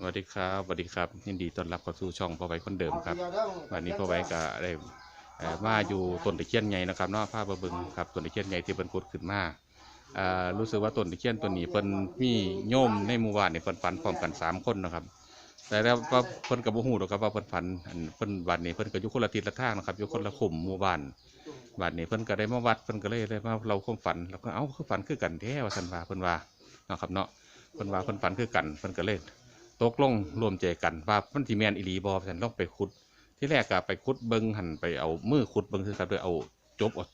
สวัสดีครับสวัสดีครับยินดีต้อนรับเข้าสู่ช่องพ่อไว้คนเดิมครับวันนี้พ่อไว้ก็ได้เอ่อมาอยู่ต้นตะเคียนใหญ่นะครับเนอกผ้าบะเบึงครับต้นตะเคียนใหญ่ที่เพิ่นขุดขึ้นมาอ่ารู้สึกว่าต้นตะเคียนตัวนี้เพิ่นมีโยมในหมู่บ้านนี่เพิ่นฝันพร้อมกันสามคนนะครับ แต่แล้วว่าเพิ่นก็บ่ฮู้หรอกครับว่าเพิ่นฝันอันเพิ่นวัดนี้เพิ่นก็อยู่คนละทิศละทางนะครับอยู่คนละขุมหมู่บ้านวัดนี้เพิ่นก็ได้มาวัดเพิ่นก็เลยได้มาเราความฝันแล้วก็เอ้าคือฝันคือกันแท้ว่าซั่นว่าเพิ่นว่าเนาะครับเนาะเพิ่นว่าเพิ่นฝันคือกันเพิ่นก็เลย ตกลงรวมใจกันว่ามันที่แมนอีหลีบอฉันต้องไปขุด ที่แรกก็ไปขุดเบิงหันไปเอามือขุดเบิงคือครับโดยเอาจบเอา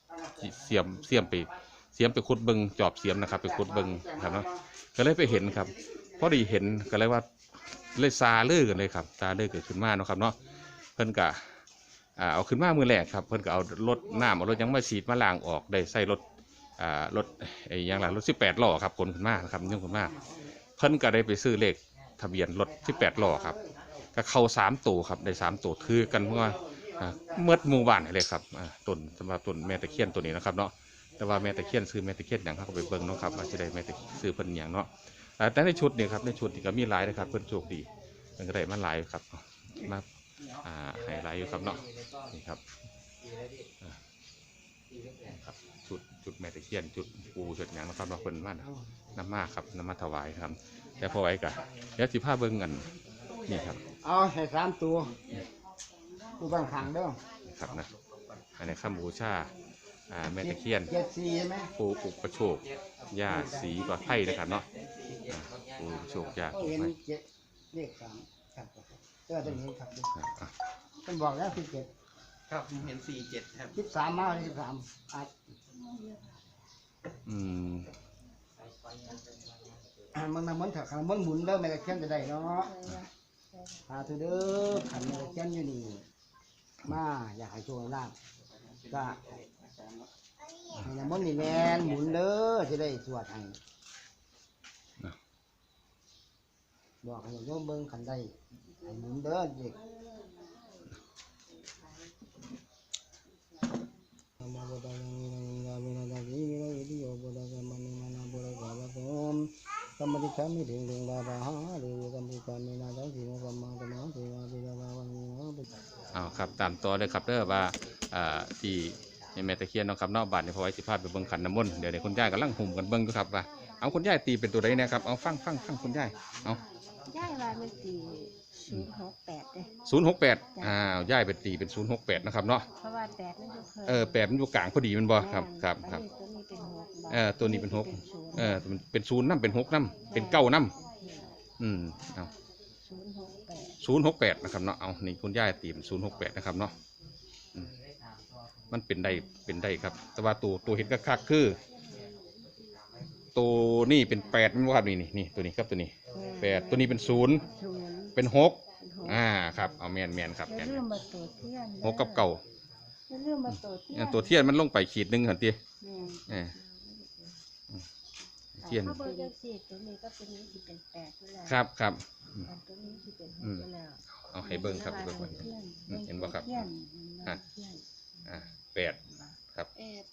เสียมเสียมไปเสียมไปขุดเบิงจอบเสียมนะครับ ไปขุดเบิงครับเนาะก็เลยไปเห็นครับพอดีเห็นก็เลยว่าเลยซาเลื่อกันเลยครับซาเลื่อเกิดขึ้นมาเนาะครับเนาะเพิ่นก็อ่าเอาขึ้นมามือแรกครับเพิ่นก็เอารถน้ำเอารถยังมาฉีดมาล้างออกได้ใส่รถรถไอ้หยังล่ะรถสิบแปดล้อครับขนขึ้นมานะครับยุ่งขึ้นมาเพิ่นก็ได้ไปซื้อเลข ทะเบียนรถที่แปดล้อครับก็เข้าสามตัวครับได้สามตัวคือกันเมื่อเมื่อหมู่บ้านเลยครับอ่าต้นสำหรับต้นแม่ตะเคียนตัวนี้นะครับเนาะแต่ว่าแม่ตะเคียนซื้อแม่ตะเคียนอย่างเขาก็ไปเบิ่งเนาะครับว่าจจะได้แม่ตะซื้อเพิ่นอย่างเนาะแต่ในชุดนี้ครับในชุดนี้ก็มีหลายนะครับเพิ่นโชคดีเพิ่นก็ได้มาหลายครับมาอ่าให้หลายอยู่ครับเนาะนี่ครับครับชุดชุดแม่ตะเคียนชุดปูชุดอย่างนะครับเราเพิ่นมานำมาครับนำมาถวายครับ แต่พอไว้กะเดี๋ยวสิพาเบิ่งกันนี่ครับ เอาให้สามตัวตัวบางขังเด้อนี่ครับนะอันนี้ข้ามบูชาอ่าแม่ตะเคียนเจ็ดสี่ใช่ไหมปูอุปโชคย่าสีปลอดภัยนะครับเนาะอ่าปูอุปโชคย่าก็ปลอดเห็นภัยเจ็ดเลขสามครับเจ้าตัวนี้ครับอ่าอะมันบอกแล้วสิบเจ็ดครับผมเห็นสี่เจ็ดครับ สิบสามมาสิบสามอะอืม มันมันมันเถอะขันมันหมุนเด้อแม่ตะเคียนจะได้เนาะหาตัวเด้อขันแม่ตะเคียนอยู่นี่ มาอยากให้โชว์ลาบก็ให้น้ำมันต์นี่แมนหมุนเด้อจะได้สวดให้บอกให้โยมเบิ่งขันได้ให้หมุนเด้อเด็ก Nama Buddha yang ini ini ini ini ini ini ini Buddha yang mana mana Buddha yang Om Kami kami ding ding baba ha ding kami kami nada sih mau kami kami kami kami kami kami เอาครับตามต่อเลยครับเด้อว่าอ่าที่แม่ตะเคียนเนาะครับนอกบ้านนี่ยพอไว้สิพาไปเบิ่งขันน้ำมนต์เดี๋ยวเดี๋ยวคุณยายกำลังหุ่มกันเบิ่งอยู่ครับว่าเอาคุณยายตีเป็นตัวใดเนะครับเอาฟังฟังฟังคุณยายเอาย่ายว่ามันสี่ศูนย์หกแปดเลยศูนย์หกแปดอ้าวย่ายเป็นตีเป็นศูนย์หกแปดนะครับเนาะเพราะว่าแปดมันอยู่เพิ่มเออแปดมันอยู่กลางพอดีแมันบ่ครับครับครับตัวนี้เป็นหกเออตัวนี้เป็นหกเออมันเป็นศูนย์น้ำเป็นหกน้ำเป็นเก้าน้ำอืมเอาศูนย์หกแปดศูนย์หกแปดนะครับเนาะเอานี่คุณย่าตีมศูนย์หกแปดนะครับเนาะอืมมันเป็นได้เป็นได้ครับ แต่ว่าตัวตัวเห็นคักๆคือ ตัวนี่เป็นแปดมันว่าครับนี่นี่นี่ตัวนี้ครับตัวนี้แปดตัวนี้เป็นศูนย์ศูนย์เป็นหกเป็นหกอ่าครับเอาแมนแมนครับอแมย่านลืแม่มนมาตัวเทียนหกกับเก่าอย่าลืมมาตัวเทียอันนตัวเทียนมันลงไปขีดหนึ่งหันทีแม่นเออ เทียน ถ้าเบอร์จังสี่ตัวนี้ก็ตัวนี้สิเป็นแปดอยู่แล้วครับครับ อันตัวนี้สิเป็นหอืกมอยู่แล้วเอาให้เบิ้งครับให้เบิ้งตัวไว้เทียนอืมเห็นบ่ครับเทียนอะเทียนอ่าแปดครับแปด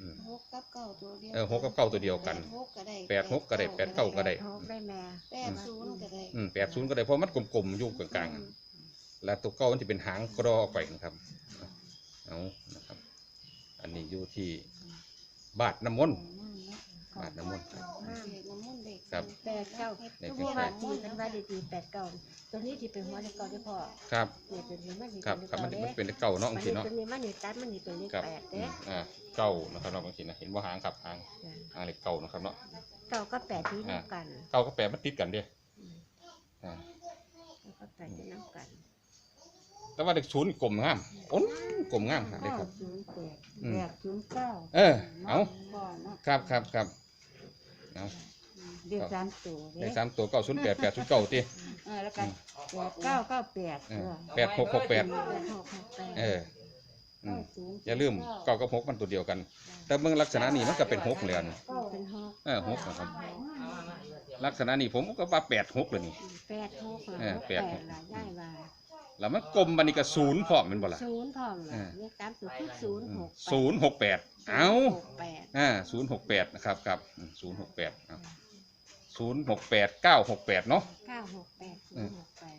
อืม หกกับเก้าตัวเดียวเออหกกับเก้าตัวเดียวกัน แปหกก็ได้แปดหกก็ได้แปดเก้าก็ได้ หกได้แม่แปดศูนย์ก็ได้อืมแปดศูนย์ก็ได้เพราะมันกลมๆอยู่กลางๆแล้วตัวเก้ามันจะเป็นหางกรอออกไปนะครับ เอานะครับ อันนี้อยู่ที่บาทน้ำมนต์ บาทน้ำมนต์ครับเด็กน้ำมันต์เด็กครับ แปดเก้าเด็กทุกว่าตีกันว่าดีๆแปดเก้าตัวนี้ที่เป็นหัวเลขเก้าได้พอครับเนี่ยตัวนี้มันนี่ครับเป็นครับมันเลมันขเป็นเก้าเนาะมับานงทีนี่เนาะตัวนี้มันนี่ตัดมันนี่เป็นเลขครับแปดอืเด้มอ่าเก้านะครับเนาะบางทีนะเห็นว่าหางครับหางหางเลขเก้านะครับเนาะเก้าก็แปดที่น้ำกันเก้ากับแปดมันติดกันเด้อ่าเก้าก็แปดที่น้ำกันแต่ว่าเลขศูนย์กลมงามอ้นกลมงามครับเลขคเก้ารับ ศูนย์แปดอืม แปดศูนย์เก้าเออเอาก่อนเนาะครับครับครับ เอาเรียกสามตัวเลขสามตัวเก้าศูนย์แปดแปดศูนย์เก้าตี เออแล้วกันแปดเก้าเก้าแปดเออ แปดหกหกแปดแปดหกหกแปดเอออืมเก้าศูนย์อย่าลืมเก้ากับหกมันตัวเดียวกัน แต่เมื่อลักษณะนี้มันก็เป็นหกเลยอันเก้าเป็นหกเออหกนะครับ ลักษณะนี้ผมก็ว่าแปดหกเลยนี่ แปดหกเออแปดหก ละย่ายว่าแล้วมันกลมบันนี้ก็ศูนย์พร้อมแมันบ่ล่ะ ศูนย์พร้อมเอละอ เรียกตามตัวคือศูนย์หกศูนย์หกแปด เอ้าหกแปดอ่าศูนย์หกแปดนะครับครับศูนย์หกแปดศูนย์หกแปดเก้าหกแปดเนาะเก้าหกแปดศูนย์หกแปด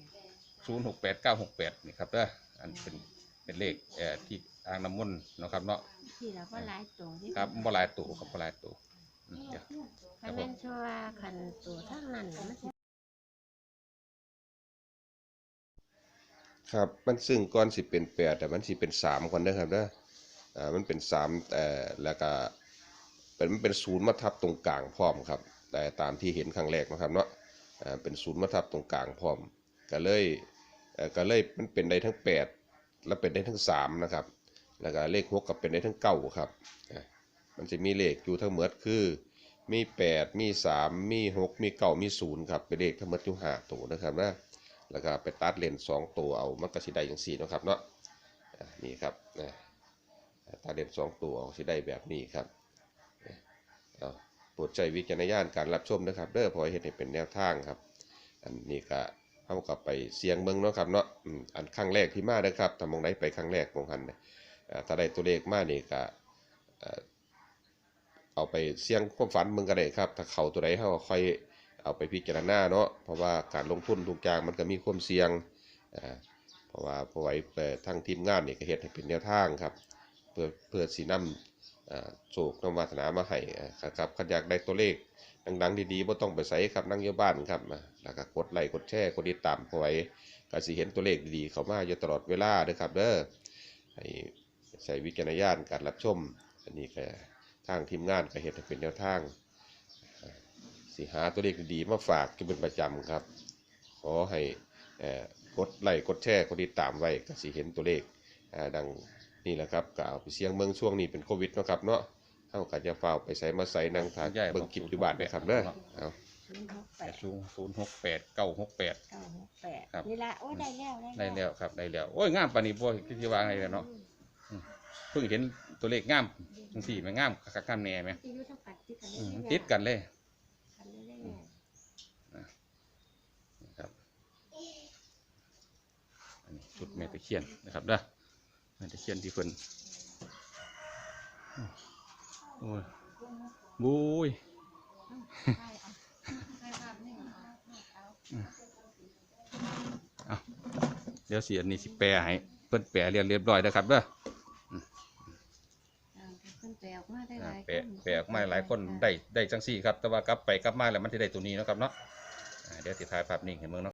ศูนย์หกแปดเก้าหกแปดนี่ครับเด้ออันเป็นเป็นเลขเอ่อที่อ่างน้ำมนต์เนาะครับเนาะที่เราก็หลายตัวที่ครับบ่หลายตัวครับบ่หลายตัวอืมเดี๋ยว คันแม่นชัวาคันตัวทั้งนั้นน่ะมันสิ ครับ มันซึ่งก่อนสิเป็นแปดแต่มันสิเป็นสามก่อนเด้อครับเด้อ อ่ามันเป็นสามแต่แล้วก็เป็นมันเป็นศูนย์มาทับตรงกลางพร้อมครับ แต่ตามที่เห็นครั้งแรกนะครับเนาะอ่าเป็นศูนย์มาทับตรงกลางพร้อมก็เลยก็เลยมันเป็นได้ทั้งแปดและเป็นได้ทั้งสามนะครับแล้วก็เลขหกกับเป็นได้ทั้งเก้าครับมันจะมีเลขอยู่ทั้งหมดคือมีแปดมีสามมีหกมีเก้ามีศูนย์ครับเป็นเลขทั้งหมดอยู่ห้าตัวนะครับนะแล้วก็ไปตัดเลนสองตัวเอามันก็สิได้อย่างสี่นะครับเนาะอะนี่ครับนะ ตัดเลนส์สองตัวสิได้แบบนี้ครับเอาโปรดใจวิจารณญาณการรับชมนะครับเด้อพอเห็นให้เป็นแนวทางครับ อันนี้ก็เอากับไปเสียงเมืองเนาะครับเนาะอันครั้งแรกที่มาเด้ครับทำมองไหนไปครั้งแรกมองหันเนี่ยอ่าถ้าได้ตัวเลขมานี่ก็เอาไปเสี่ยงความฝันมึงก็ได้ครับ ถ้าเขาตัวใดเขาค่อยเอาไปพิจารณาเนาะ เพราะว่าการลงทุนทุกอย่างมันก็มีความเสี่ยง เพราะว่าพราะไว้เอ่อทั้งทีมงานนี่ก็เฮ็ดให้เป็นแนวทางครับ เพื่อเพื่อสีน้ำโศกนำวาสนามาให้ครับคันอยากได้ตัวเลขดังๆดีๆบ่ต้องไปใส่ครับนั่งอยู่บ้านครับแล้วก็กดไลค์กดแชร์กดติดตามเพราไว้ก็สิเห็นตัวเลขดีๆ เข้ามาอยู่ตลอดเวลาเด้อครับเด้อให้ใช้วิจารณญาณการรับชม อันนี้ก็ทางทีมงานก็เฮ็ดให้เป็นแนวทางสิหาตัวเลขดีๆมาฝากกันเป็นประจำครับ ขอให้กดไลค์กดแชร์กดติดตามไว้ก็สิเห็นตัวเลขดัง นี่แหละครับก็เอาไปเสียงเมืองช่วงนี้เป็นโควิดเนาะครับเนาะเฮาก็จะเฝ้าไปใส่มาใส่นั่งทานเบิ่งคลิปอยู่บ้านนะครับเด้อเอาศูนย์หกแปแปดดศูนย์ศูนย์หกแปดเก้าหกแปด เก้าหกแปดครับ นี่ละโอ้ได้แล้วได้แล้วครับได้แล้วโอ้ยงามปานนี้บ่คิดสิว่าไงแล้วเนาะเพิ่งเห็นตัวเลขงามจังซี่มันงามคักๆงามแน่ไหมที่อยู่ทั้งปัดที่กันอืมเลยติดกันเลยกันเลยเลย นะครับ อันนี้ชุดแม่ตะเคียนนะครับเด้อ แม่ตะเคียนที่เพิ่นโอ้ยบุ้ยเอาเดี๋ยวสิอันนี้สิแปลให้เพิ่นแปลเรียนเรียบร้อยแล้วครับเด้ออ่าเพิ่นแปลออกมาได้หอ่าลายแปลแปลออกมาหลายคนได้ได้จังซี่ครับ แต่ว่ากลับไปกลับมาแล้วมันสิได้ตัวนี้เนาะครับเนาะอ่าเดี๋ยวสิถ่ายภาพนิ่งให้เบิ่งเนาะ